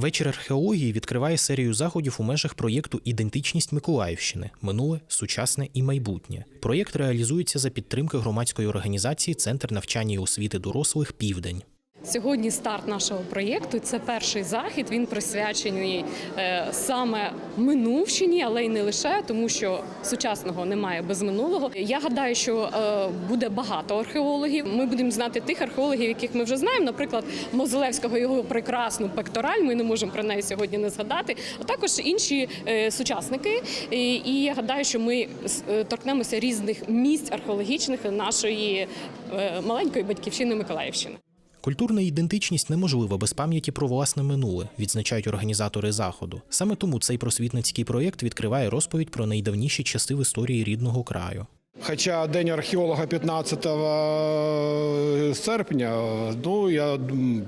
Вечір археології відкриває серію заходів у межах проєкту Ідентичність Миколаївщини минуле, сучасне і майбутнє. Проєкт реалізується за підтримки громадської організації Центр навчання і освіти дорослих Південь. Сьогодні старт нашого проєкту. Це перший захід. Він присвячений е, саме минувщині, але й не лише, тому що сучасного немає без минулого. Я гадаю, що е, буде багато археологів. Ми будемо знати тих археологів, яких ми вже знаємо. Наприклад, Мозолевського його прекрасну пектораль. Ми не можемо про неї сьогодні не згадати. А також інші е, сучасники. І, я гадаю, що ми торкнемося різних місць археологічних нашої маленької батьківщини Миколаївщини. Культурна ідентичність неможлива без пам'яті про власне минуле, відзначають організатори заходу. Саме тому цей просвітницький проєкт відкриває розповідь про найдавніші часи в історії рідного краю. Хоча День археолога 15 серпня, ну я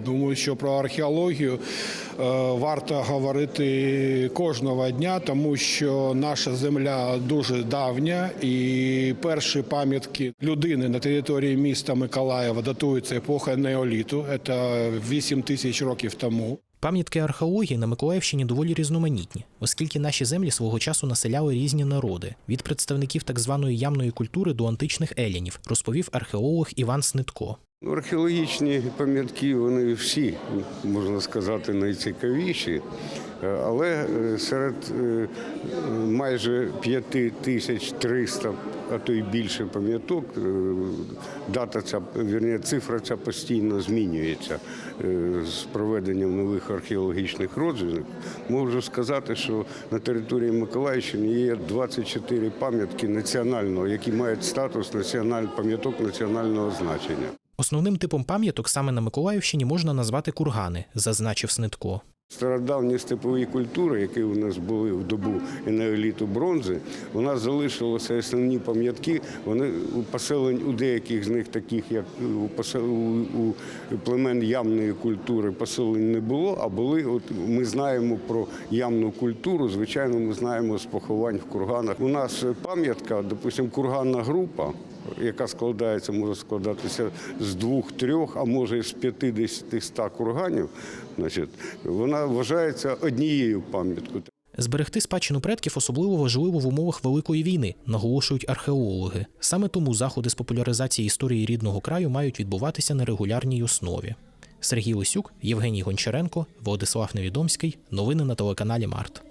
думаю, що про археологію е, варто говорити кожного дня, тому що наша земля дуже давня, і перші пам'ятки людини на території міста Миколаєва датуються епохи неоліту, це 8 тисяч років тому. Пам'ятки археології на Миколаївщині доволі різноманітні, оскільки наші землі свого часу населяли різні народи від представників так званої ямної культури до античних елінів, розповів археолог Іван Снитко. Ну, Археологічні пам'ятки вони всі, можна сказати, найцікавіші. Е, Але е, серед е, майже 5300, а то й більше пам'яток, дата ця, вірні, цифра ця постійно змінюється з проведенням нових археологічних розвідок. Можу сказати, що на території Миколаївщини є 24 пам'ятки національного, які мають статус пам'яток національного значення. Основним типом пам'яток саме на Миколаївщині можна назвати кургани, зазначив Снитко. Стародавні степові культури, які у нас були в добу енеоліту бронзи, у нас залишилися основні пам'ятки. Вони у поселень у деяких з них, таких як у посел у, племен ямної культури, поселень не було. А були, от ми знаємо про ямну культуру. Звичайно, ми знаємо з поховань в курганах. У нас пам'ятка, допустимо, курганна група. Яка складається, може складатися з двох-трьох, а може з 50-100 курганів, значить, вона вважається однією пам'яткою. Зберегти спадщину предків особливо важливо в умовах великої війни, наголошують археологи. Саме тому заходи з популяризації історії рідного краю мають відбуватися на регулярній основі. Сергій Лисюк, Євгеній Гончаренко, Владислав Невідомський. Новини на телеканалі Март.